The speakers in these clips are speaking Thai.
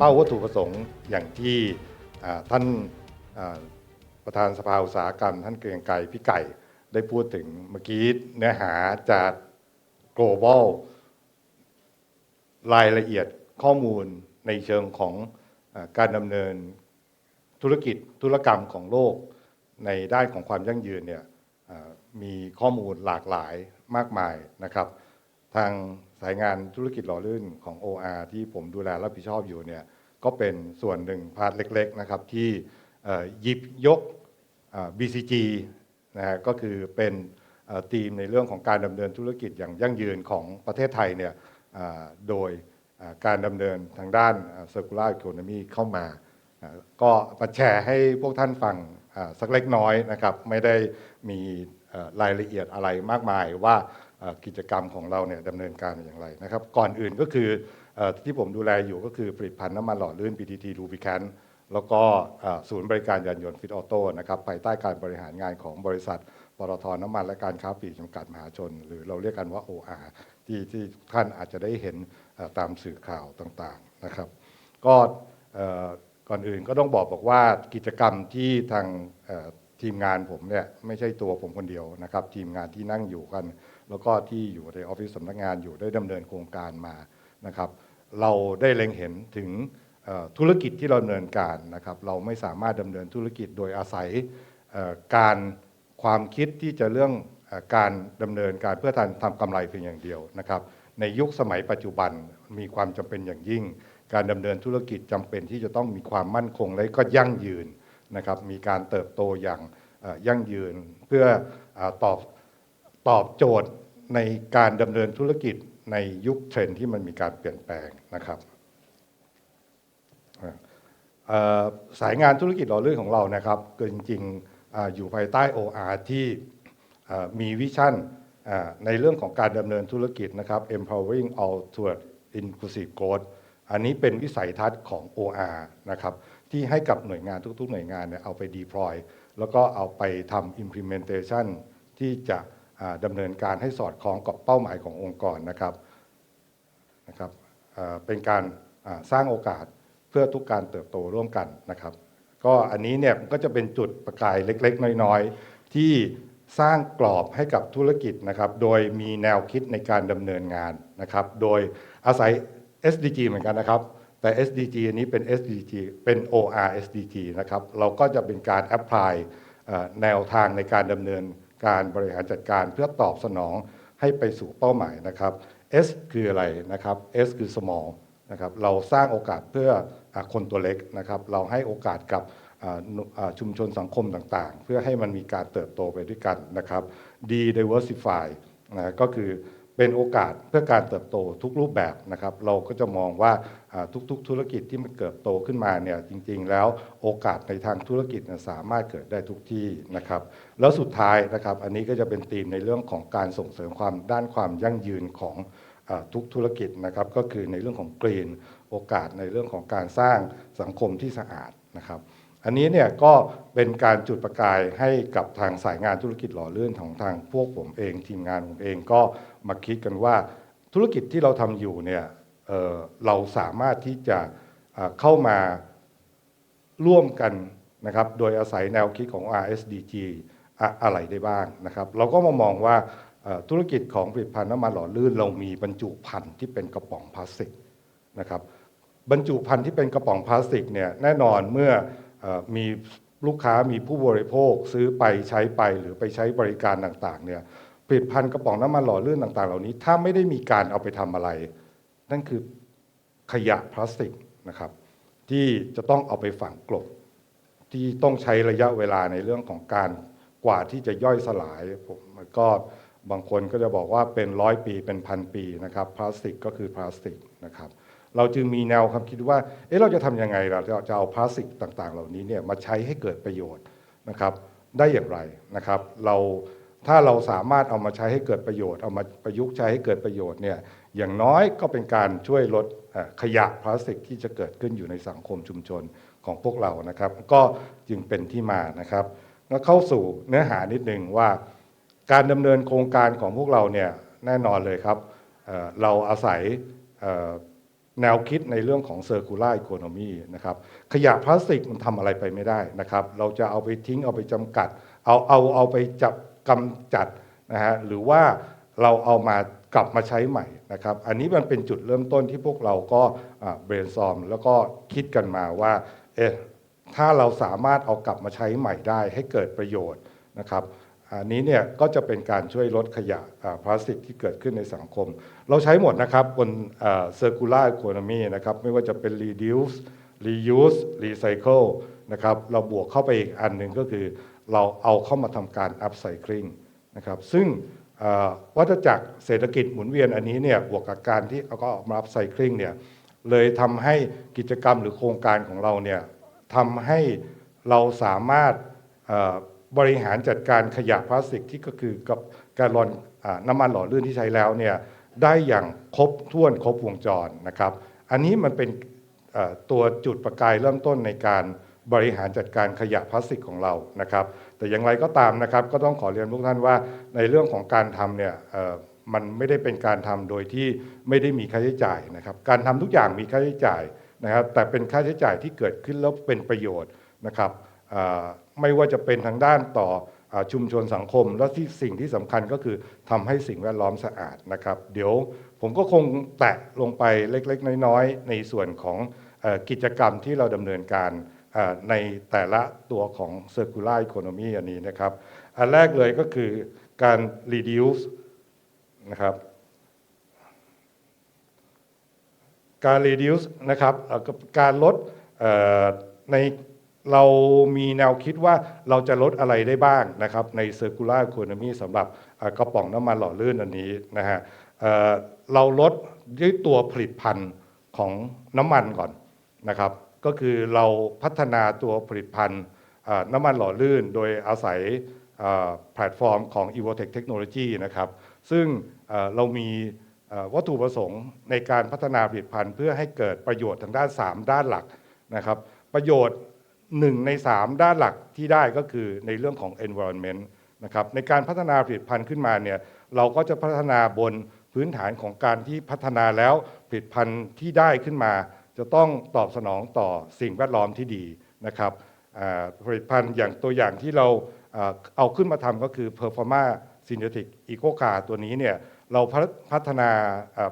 เป้าวัตถุประสงค์อย่างที่ท่านประธานสภาอุตสาหกรรม ท่านเกรียงไกรพี่ไก่ได้พูดถึงเมื่อกี้เนื้อหาจาก global รายละเอียดข้อมูลในเชิงของอการดำเนินธุรกิจธุรกรรมของโลกในด้านของความยั่งยืนเนี่ยมีข้อมูลหลากหลายมากมายนะครับ ทางสายงานธุรกิจหล่อลื่นของ OR ที่ผมดูแลรับผิดชอบอยู่เนี่ย ก็เป็นส่วนหนึ่งพาร์ทเล็กๆนะครับที่หยิบยก BCG นะฮะก็คือเป็นเอ่อธีมในเรื่องของการดำเนินธุรกิจอย่างยั่งยืนของประเทศไทยเนี่ยโดยการดำเนินทางด้าน circular economy เข้ามา ก็มาแชร์ให้พวกท่านฟังสักเล็กน้อยนะครับ ไม่ได้มีรายละเอียดอะไรมากมายว่ากิจกรรมของเราเนี่ยดำเนินการอย่างไรนะครับ ก่อนอื่นก็คือ ที่ผมดูแลอยู่ก็คือผลิตภัณฑ์น้ำมันหล่อลื่น PTT Lubricant แล้วก็ศูนย์บริการยานยนต์ฟิตออโต้นะครับภายใต้การบริหารงานของบริษัทปตทน้ำมันและการค้าปลีกจำกัดมหาชน หรือเราเรียกกันว่า OR ที่ที่ท่านอาจจะได้เห็นตามสื่อข่าวต่างๆนะครับก่อก่อนอื่นก็ต้องบอกบอกว่ากิจกรรมที่ทางทีมงานผมเนี่ยไม่ใช่ตัวผมคนเดียวนะครับ ทีมงานที่นั่งอยู่กัน แล้วก็ที่อยู่ในออฟฟิศสำนักงานอยู่ได้ดำเนินโครงการมานะครับ เราได้เล็งเห็นถึงธุรกิจที่เราดำเนินการนะครับ เราไม่สามารถดำเนินธุรกิจโดยอาศัยการความคิดที่จะเรื่องการดำเนินการเพื่อทำทำกำไรเพียงอย่างเดียวนะครับ ในยุคสมัยปัจจุบันมีความจำเป็นอย่างยิ่ง การดำเนินธุรกิจจำเป็นที่จะต้องมีความมั่นคงและก็ยั่งยืนนะครับมีการเติบโตอย่างยั่งยืนเพื่อตอบตอบโจทย์ในการดำเนินธุรกิจ ในยุคเทรนที่มันมีการเปลี่ยนแปลงนะครับสายงานธุรกิจหล่อลื่นของเรานะครับก็จริงๆออยู่ภายใต้ OR ที่เอ่มีวิชั่นในเรื่องของการดำเนินธุรกิจนะครับ empowering all toward inclusive growth อันนี้เป็นวิสัยทัศน์ของ OR นะครับที่ให้กับหน่วยงานทุกๆ หน่วยงานเนี่ยเอาไป deploy แล้วก็เอาไปทำ implementation ที่จะ ดำเนินการให้สอดคล้องกับเป้าหมายขององค์กรนะครับนะครับเป็นการสร้างโอกาสเพื่อทุกการเติบโตร่วมกันนะครับ ก็อันนี้เนี่ยก็จะเป็นจุดประกายเล็กๆ น้อยๆ ที่สร้างกรอบให้กับธุรกิจนะครับ โดยมีแนวคิดในการดำเนินงานนะครับ โดยอาศัย SDG เหมือนกันนะครับ แต่ SDG อันนี้เป็น SDG เป็น OR SDG นะครับ เราก็จะเป็นการ apply เอ่อแนวทางในการดำเนิน การบริหารจัดการเพื่อตอบสนองให้ไปสู่เป้าหมายนะครับ S คืออะไรนะครับ S คือ small นะครับเราสร้างโอกาสเพื่ออคนตัวเล็กนะครับ เราให้โอกาสกับชุมชนสังคมต่างๆ เพื่อให้มันมีการเติบโตไปด้วยกันนะครับ D diversify นะก็คือเป็นโอกาสเพื่อการเติบโตทุกรูปแบบนะครับ เราก็จะมองว่า ทุกๆ ธุรกิจที่มันเกิดโตขึ้นมาเนี่ยจริงๆ แล้วโอกาสในทางธุรกิจสามารถเกิดได้ทุกที่นะครับ แล้วสุดท้ายนะครับอันนี้ก็จะเป็นธีมในเรื่องของการส่งเสริมความด้านความยั่งยืนของอทุกธุรกิจนะครับก็คือในเรื่องของกรีนโอกาสในเรื่องของการสร้างสังคมที่สะอาดนะครับ อันนี้เนี่ยก็เป็นการจุดประกายให้กับทางสายงานธุรกิจหล่อเลื่อนของทางพวกผมเอง ทีมงานผมเองก็มาคิดกันว่าธุรกิจที่เราทำอยู่เนี่ย เเราสามารถที่จะเข้ามาร่วมกันนะครับโดยอาศัยแนวคิดของ RSDG อะอะไรได้บ้างนะครับเราก็มามองว่าธุรกิจของผลิตภัณฑ์น้ำมันหล่อลื่น เรามีบรรจุภัณฑ์ที่เป็นกระป๋องพลาสติกนะครับบรรจุภัณฑ์ที่เป็นกระป๋องพลาสติกเนี่ยแน่นอนเมื่ออมีลูกค้ามีผู้บริโภคซื้อไปใช้ไปหรือไปใช้บริการต่างๆเนี่ยผลิตภัณฑ์กระป๋องน้ำมันหล่อลื่นต่าง ๆ เหล่านี้ ถ้าไม่ได้มีการเอาไปทำอะไร นั่นคือขยะพลาสติกนะครับ ที่จะต้องเอาไปฝังกลบ ที่ต้องใช้ระยะเวลาในเรื่องของการกว่าที่จะย่อยสลายผมก็บางคนก็จะบอกว่าเป็นร้อยปีเป็นพันปีนะครับพลาสติกก็คือพลาสติกนะครับ เราจึงมีแนวความคิดว่าเอ๊ะเราจะทำยังไงเราจะเอาพลาสติกต่าง ๆ เหล่านี้เนี่ยมาใช้ให้เกิดประโยชน์นะครับ ได้อย่างไรนะครับ เราถ้าเราสามารถเอามาใช้ให้เกิดประโยชน์ เอามาประยุกต์ใช้ให้เกิดประโยชน์เนี่ย อย่างน้อยก็เป็นการช่วยลดขยะพลาสติกที่จะเกิดขึ้นอยู่ในสังคมชุมชนของพวกเรานะครับ ก็จึงเป็นที่มานะครับแล้วเข้าสู่เนื้อหานิดนึงว่า การดำเนินโครงการของพวกเราเนี่ยแน่นอนเลยครับเเราอาศัยแนวคิดในเรื่องของ circular economy นะครับขยะพลาสติกมันทำอะไรไปไม่ได้นะครับ เราจะเอาไปทิ้งเอาไปจำกัด เอาเอาเอาไปจับกำจัดนะฮะหรือว่าเราเอามา กลับมาใช้ใหม่นะครับ อันนี้มันเป็นจุดเริ่มต้นที่พวกเราก็เบรนซอมแล้วก็คิดกันมาว่าเอ๊ะถ้าเราสามารถเอากลับมาใช้ใหม่ได้ให้เกิดประโยชน์นะครับอันนี้เนี่ยก็จะเป็นการช่วยลดขยะพลาสติกที่เกิดขึ้นในสังคม เราใช้หมดนะครับบน circular economy นะครับไม่ว่าจะเป็น reduce reuse recycle นะครับเราบวกเข้าไปอีกอันหนึ่งก็คือเราเอาเข้ามาทำการ upcycling นะครับซึ่ง วัฏจักรเศรษฐกิจหมุนเวียนอันนี้เนี่ยบวกกับการที่เอาก็เอามา upcycling เนี่ยเลยทำให้กิจกรรมหรือโครงการของเราเนี่ยทำให้เราสามารถบริหารจัดการขยะพลาสติกที่ก็คือกับการลอนอ่าน้ำมันหล่อลื่นที่ใช้แล้วเนี่ยได้อย่างครบถ้วนครบวงจรนะครับ อันนี้มันเป็นตัวจุดประกายเริ่มต้นในการ บริหารจัดการขยะพลาสติกของเรานะครับ แต่อย่างไรก็ตามนะครับ ก็ต้องขอเรียนทุกท่านว่าในเรื่องของการทำเนี่ยมันไม่ได้เป็นการทำโดยที่ไม่ได้มีค่าใช้จ่ายนะครับ การทำทุกอย่างมีค่าใช้จ่ายนะครับ แต่เป็นค่าใช้จ่ายที่เกิดขึ้นแล้วเป็นประโยชน์นะครับไม่ว่าจะเป็นทางด้านต่ออชุมชนสังคม และที่สิ่งที่สำคัญก็คือทำให้สิ่งแวดล้อมสะอาดนะครับ เดี๋ยวผมก็คงแตะลงไปเล็กๆ น้อยๆ ในส่วนของอกิจกรรมที่เราดำเนินการ ในแต่ละตัวของ circular economy อันนี้นะครับ อันแรกเลยก็คือการ reduce นะครับ การ reduce นะครับ การลดในเรามีแนวคิดว่าเราจะลดอะไรได้บ้างนะครับ ใน circular economy สำหรับกระป๋องน้ำมันหล่อลื่นอันนี้นะฮะเราลดด้วยตัวผลิตภัณฑ์ของน้ำมันก่อนนะครับ ก็คือเราพัฒนาตัวผลิตภัณฑ์น้ำมันหล่อลื่น โดยอาศัยแพลตฟอร์มของ Evotech Technology นะครับ ซึ่งเรามีวัตถุประสงค์ในการพัฒนาผลิตภัณฑ์ เพื่อให้เกิดประโยชน์ทางด้าน 3 ด้านหลักนะครับ ประโยชน์ 1 ใน 3 ด้านหลักที่ได้ก็คือในเรื่องของ environment นะครับในการพัฒนาผลิตภัณฑ์ขึ้นมาเนี่ยเราก็จะพัฒนาบนพื้นฐานของการที่พัฒนาแล้วผลิตภัณฑ์ที่ได้ขึ้นมา จะต้องตอบสนองต่อสิ่งแวดล้อมที่ดีนะครับผลิตภัณฑ์อย่างตัวอย่างที่เราเอาขึ้นมาทำก็คือ Performa Synthetic Eco Car ตัวนี้เนี่ยเราพัฒนา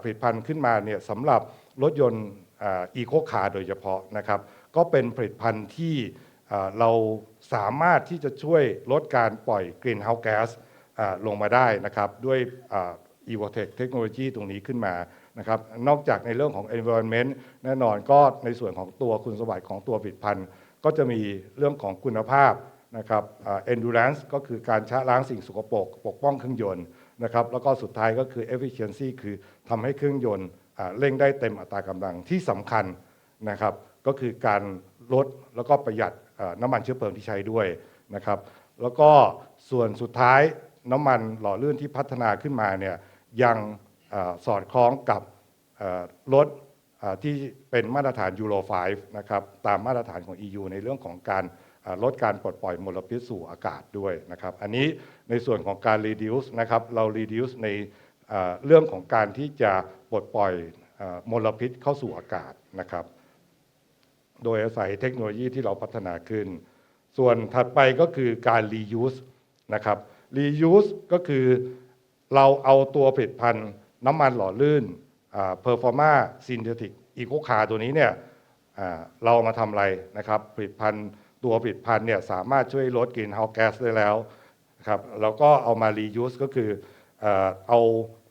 ผลิตภัณฑ์ขึ้นมาเนี่ยสำหรับรถยนต์อีโคคาร์โดยเฉพาะนะครับ ก็เป็นผลิตภัณฑ์ที่เราสามารถที่จะช่วยลดการปล่อยกลิ่นเฮาส์แก๊สลงมาได้นะครับ ด้วยอ่า Evotech เทคโนโลยีตรงนี้ขึ้นมา นะครับนอกจากในเรื่องของ environment แน่นอนก็ในส่วนของตัวคุณสมบัติของตัวผลิตภัณฑ์ ก็จะมีเรื่องของคุณภาพนะครับอ่า endurance ก็คือการชะล้างสิ่งสกปรกปกป้องเครื่องยนต์นะครับแล้วก็สุดท้ายก็คือ efficiency คือทำให้เครื่องยนต์เร่งได้เต็มอัตรากำลังที่สำคัญนะครับก็คือการลดแล้วก็ประหยัดน้ำมันเชื้อเพลิงที่ใช้ด้วยนะครับแล้วก็ส่วนสุดท้ายน้ำมันหล่อลื่นที่พัฒนาขึ้นมาเนี่ยยัง สอดคล้องกับรถที่เป็นมาตรฐานยูโร5นะครับตามมาตรฐานของ EU ในเรื่องของการลดการปลดปล่อยมลพิษสู่อากาศด้วยนะครับ อันนี้ในส่วนของการ reduce นะครับเรา reduce ในเรื่องของการที่จะปลดปล่อยมลพิษเข้าสู่อากาศนะครับ โดยอาศัยเทคโนโลยีที่เราพัฒนาขึ้น ส่วนถัดไปก็คือการ reuse นะครับ reuse ก็คือเราเอาตัวผลิตภัณฑ์ น้ำมันหล่อลื่นอ่า performa synthetic eco car ตัวนี้เนี่ยเรามาทำอะไรนะครับผลิตภัณฑ์ตัวผลิตภัณฑ์เนี่ยสามารถช่วยลดกลิ่นเฮาแก๊สได้แล้วนะครับแล้วก็เอามา reuse ก็คือเอา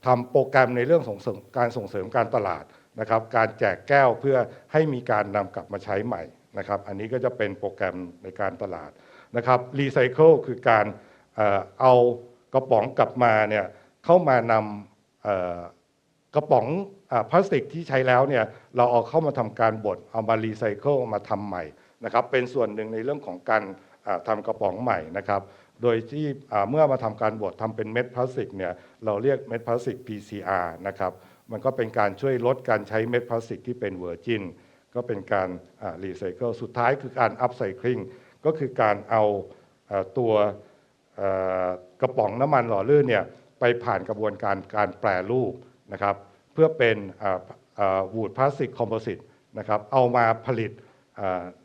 ทำโปรแกรมในเรื่องของส่งการส่งเสริมการตลาดนะครับ การแจกแก้วเพื่อให้มีการนำกลับมาใช้ใหม่นะครับ อันนี้ก็จะเป็นโปรแกรมในการตลาดนะครับ recycle คือการเอากระป๋องกลับมาเนี่ยเข้ามานำ กระป๋องอพลาสติกที่ใช้แล้วเนี่ยเราเอาเข้ามาทำการบดเอามารีไซเคิลมาทำใหม่นะครับเป็นส่วนหนึ่งในเรื่องของการอ่าทำกระป๋องใหม่นะครับโดยที่เมื่อมาทำการบดทำเป็นเม็ดพลาสติกเนี่ยเราเรียกเม็ดพลาสติก PCR นะครับมันก็เป็นการช่วยลดการใช้เม็ดพลาสติกที่เป็นเวอร์จินก็เป็นการรีไซเคิลสุดท้ายคือการอัพไซคลิงก็คือการเอาอตัวกระป๋องน้ำมันหล่อลื่นเนี่ย ไปผ่านกระบวนการการแปรรูปนะครับเพื่อเป็นวูดพลาสติกคอมโพสิตนะครับเอามาผลิต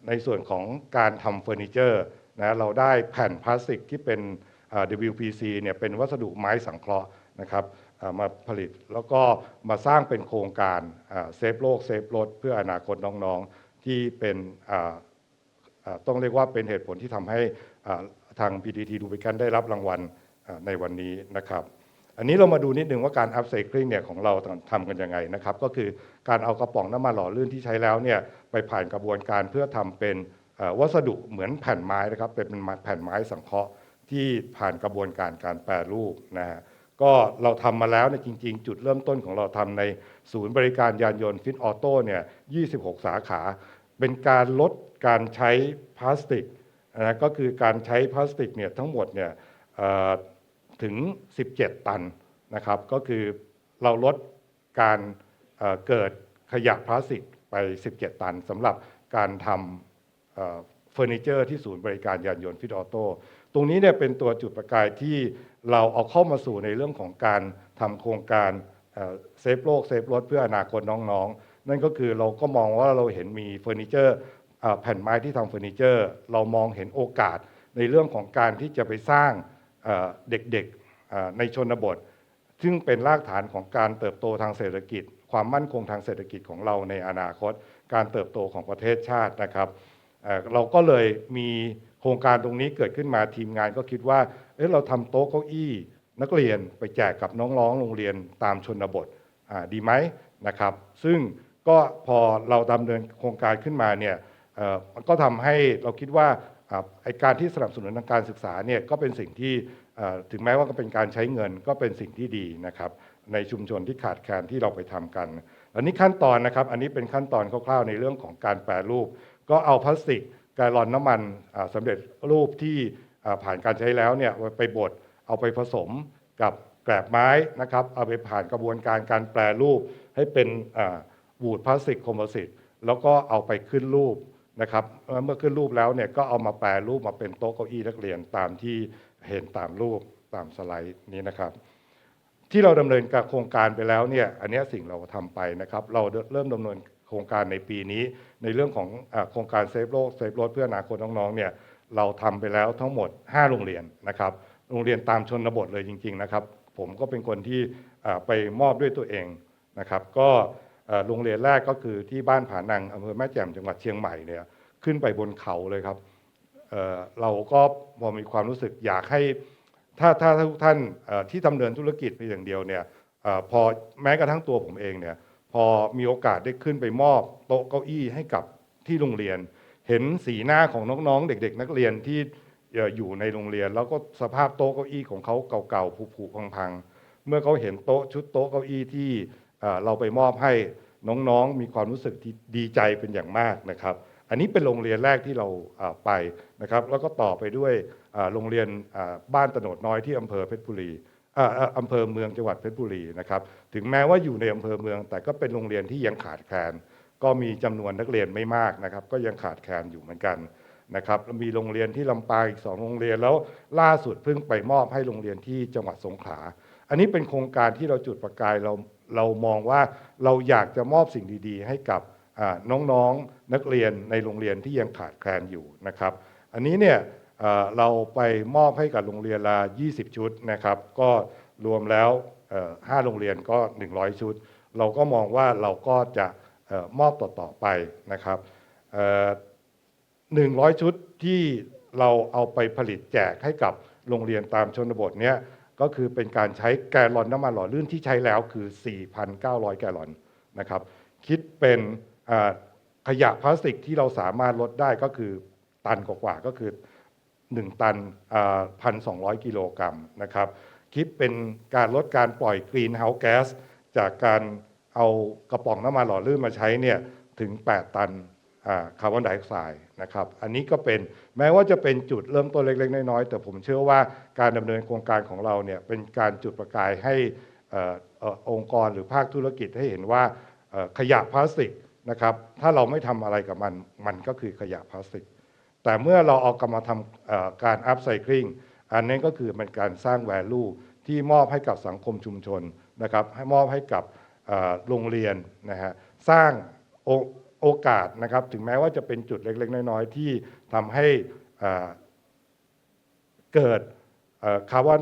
ในส่วนของการทำเฟอร์นิเจอร์นะเราได้แผ่นพลาสติกที่เป็น WPC เนี่ยเป็นวัสดุไม้สังเคราะห์นะครับมาผลิตแล้วก็มาสร้างเป็นโครงการเซฟโลกเซฟรถเพื่ออนาคตน้องๆที่เป็นต้องเรียกว่าเป็นเหตุผลที่ทำให้ทาง PTT ดูบิกันได้รับรางวัลในวันนี้นะครับ อันนี้เรามาดูนิดนึงว่าการอัพไซคลิงเนี่ยของเราทำกันยังไงนะครับ ก็คือการเอากระป๋องน้ำมันหล่อลื่นที่ใช้แล้วเนี่ยไปผ่านกระบวนการเพื่อทำเป็นวัสดุเหมือนแผ่นไม้นะครับเป็นแผ่นไม้สังเคราะห์ที่ผ่านกระบวนการการแปรรูปนะฮะก็เราทำมาแล้วเนี่ยจริง ๆ จุดเริ่มต้นของเราทำในศูนย์บริการยานยนต์ฟิตออโต้เนี่ย 26 สาขา เป็นการลดการใช้พลาสติกนะก็คือการใช้พลาสติกเนี่ยทั้งหมดเนี่ย ถึง 17 ตันนะครับ ก็คือเราลดการเกิดขยะพลาสติกไป 17 ตันสำหรับการทำเฟอร์นิเจอร์ที่ศูนย์บริการยานยนต์ฟิตออโต้ตรงนี้เนี่ยเป็นตัวจุดประกายที่เราเอาเข้ามาสู่ในเรื่องของการทำโครงการเซฟโลกเซฟรถเพื่ออนาคตน้องๆ นั่นก็คือเราก็มองว่าเราเห็นมีเฟอร์นิเจอร์แผ่นไม้ที่ทำเฟอร์นิเจอร์ เรามองเห็นโอกาสในเรื่องของการที่จะไปสร้าง เด็กๆในชนบท ซึ่งเป็นรากฐานของการเติบโตทางเศรษฐกิจ ความมั่นคงทางเศรษฐกิจของเราในอนาคต การเติบโตของประเทศชาตินะครับเราก็เลยมีโครงการตรงนี้เกิดขึ้นมาทีมงานก็คิดว่าเอเราทำโต๊ะเก้าอี้นักเรียนไปแจกกับน้องๆโรงเรียนตามชนบทดีไหมนะครับ ซึ่งก็พอเราดำเนินโครงการขึ้นมาเนี่ยมันก็ทำให้เราคิดว่า อ่าไอการที่สนับสนุนทางการศึกษาเนี่ยก็เป็นสิ่งที่ถึงแม้ว่าก็เป็นการใช้เงินก็เป็นสิ่งที่ดีนะครับในชุมชนที่ขาดแคลนที่เราไปทำกัน อันนี้ขั้นตอนนะครับ อันนี้เป็นขั้นตอนคร่าวๆในเรื่องของการแปรรูป ก็เอาพลาสติกแกลลอนน้ำมันอ่าสำเร็จรูปที่ผ่านการใช้แล้วเนี่ยไปบดเอาไปผสมกับแกลบไม้นะครับ เอาไปผ่านกระบวนการการแปรรูปให้เป็นอ่าวูดพลาสติกคอมโพสิตแล้วก็เอาไปขึ้นรูป นะครับเมื่อขึ้นรูปแล้วเนี่ยก็เอามาแปรรูปมาเป็นโต๊ะเก้าอี้นักเรียนตามที่เห็นตามรูปตามสไลด์นี้นะครับ ที่เราดำเนินการโครงการไปแล้วเนี่ยอันนี้สิ่งเราทำไปนะครับ เราเริ่มดำเนินโครงการในปีนี้ ในเรื่องของอโครงการเซฟโลกเซฟรถเพื่ออนาคตน้องๆเนี่ยเราทำไปแล้วทั้งหมด 5 โรงเรียนนะครับ โรงเรียนตามชนบทเลยจริง ๆนะครับ ผมก็เป็นคนที่ไปมอบด้วยตัวเองนะครับ ก็ โรงเรียนแรกก็คือที่บ้านผานังอำเภอแม่แจ่มจังหวัดเชียงใหม่เนี่ยขึ้นไปบนเขาเลยครับเเราก็พอมีความรู้สึกอยากให้ถ้าถ้าถ้าทุกท่านที่ดำเนินธุรกิจเพียงอย่างเดียวเนี่ยอพอแม้กระทั่งตัวผมเองเนี่ยพอมีโอกาสได้ขึ้นไปมอบโต๊ะเก้าอี้ให้กับที่โรงเรียน เห็นสีหน้าของน้องๆ เด็ก ๆ นักเรียนที่เอ่ออยู่ในโรงเรียน แล้วก็สภาพโต๊ะเก้าอี้ของเขาเก่าๆผุๆพังๆเมื่อเขาเห็นโต๊ะชุดโต๊ะเก้าอี้ที่ เราไปมอบให้น้องๆ มีความรู้สึกที่ดีใจเป็นอย่างมากนะครับ อันนี้เป็นโรงเรียนแรกที่เราไปนะครับ แล้วก็ต่อไปด้วยโรงเรียนบ้านตโนดน้อยที่อำเภอเพชรบุรีอ่าอ่าอำเภอเมืองจังหวัดเพชรบุรีนะครับ ถึงแม้ว่าอยู่ในอำเภอเมือง แต่ก็เป็นโรงเรียนที่ยังขาดแคลน ก็มีจำนวนนักเรียนไม่มากนะครับ ก็ยังขาดแคลนอยู่เหมือนกัน นะครับมีโรงเรียนที่ลำปางอีกสองโรงเรียนแล้วล่าสุดเพิ่งไปมอบให้โรงเรียนที่จังหวัดสงขลาอันนี้เป็นโครงการที่เราจุดประกายเราเรามองว่าเราอยากจะมอบสิ่งดีๆ ให้กับอ่าน้องๆนักเรียนในโรงเรียนที่ยังขาดแคลนอยู่นะครับ อันนี้เนี่ยเราไปมอบให้กับโรงเรียนละ 20 ชุดนะครับ ก็รวมแล้ว 5 โรงเรียนก็ 100 ชุด เราก็มองว่าเราก็จะอมอบต่อๆไปนะครับ 100 ชุดที่เราเอาไปผลิตแจกให้กับโรงเรียนตามชนบทเนี้ยก็คือเป็นการใช้แกลลอนน้ำมันหล่อลื่นที่ใช้แล้วคือ 4,900 แกลลอนนะครับ คิดเป็นขยะพลาสติกที่เราสามารถลดได้ก็คือตันกว่าก็คือ 1 ตันพันสองกิโลกรัมนะครับ คิดเป็นการลดการปล่อยกรีนเฮาส์แก๊สจากการเอากระป๋องน้ำมันหล่อลื่นมาใช้เนี่ยถึง 8 ตัน คาร์บอนไดออกไซด์นะครับ อันนี้ก็เป็นแม้ว่าจะเป็นจุดเริ่มต้นเล็ก ๆ น้อยๆแต่ผมเชื่อว่าการดำเนินโครงการของเราเนี่ยเป็นการจุดประกายให้ออองค์กรหรือภาคธุรกิจให้เห็นว่าขยะพลาสติกนะครับ ถ้าเราไม่ทำอะไรกับมัน มันก็คือขยะพลาสติก แต่เมื่อเราเอากลับมาทำการอัพไซคลิงอันนี้ก็คือเป็นการสร้าง value ที่มอบให้กับสังคมชุมชนนะครับ ให้มอบให้กับโรงเรียนนะฮะสร้าง โอกาสนะครับ ถึงแม้ว่าจะเป็นจุดเล็ก ๆ น้อยๆที่ทำให้เกิดคาร์บอน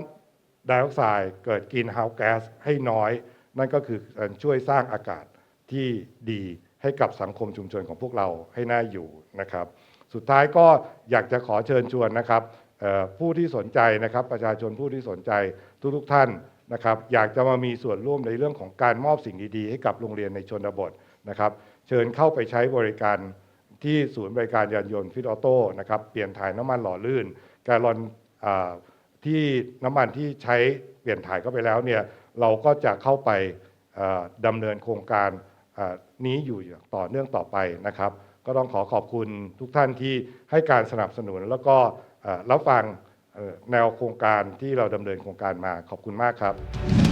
ไดออกไซด์เกิดกรีนเฮาส์แก๊สให้น้อย นั่นก็คือช่วยสร้างอากาศที่ดีให้กับสังคมชุมชนของพวกเราให้น่าอยู่นะครับ สุดท้ายก็อยากจะขอเชิญชวนนะครับผู้ที่สนใจนะครับประชาชนผู้ที่สนใจทุกๆท่านนะครับ อยากจะมามีส่วนร่วมในเรื่องของการมอบสิ่งดีๆ ให้กับโรงเรียนในชนบทนะครับ เชิญเข้าไปใช้บริการที่ศูนย์บริการยานยนต์ฟิตออโต้นะครับเปลี่ยนถ่ายน้ำมันหล่อลื่นแกลลอนอที่น้ำมันที่ใช้เปลี่ยนถ่ายเข้าไปแล้วเนี่ยเราก็จะเข้าไปดำเนินโครงการนี้อยู่ต่อเนื่องต่อไปนะครับ ก็ต้องขอขอบคุณทุกท่านที่ให้การสนับสนุนแล้วก็รับฟังแนวโครงการที่เราดำเนินโครงการมาขอบคุณมากครับ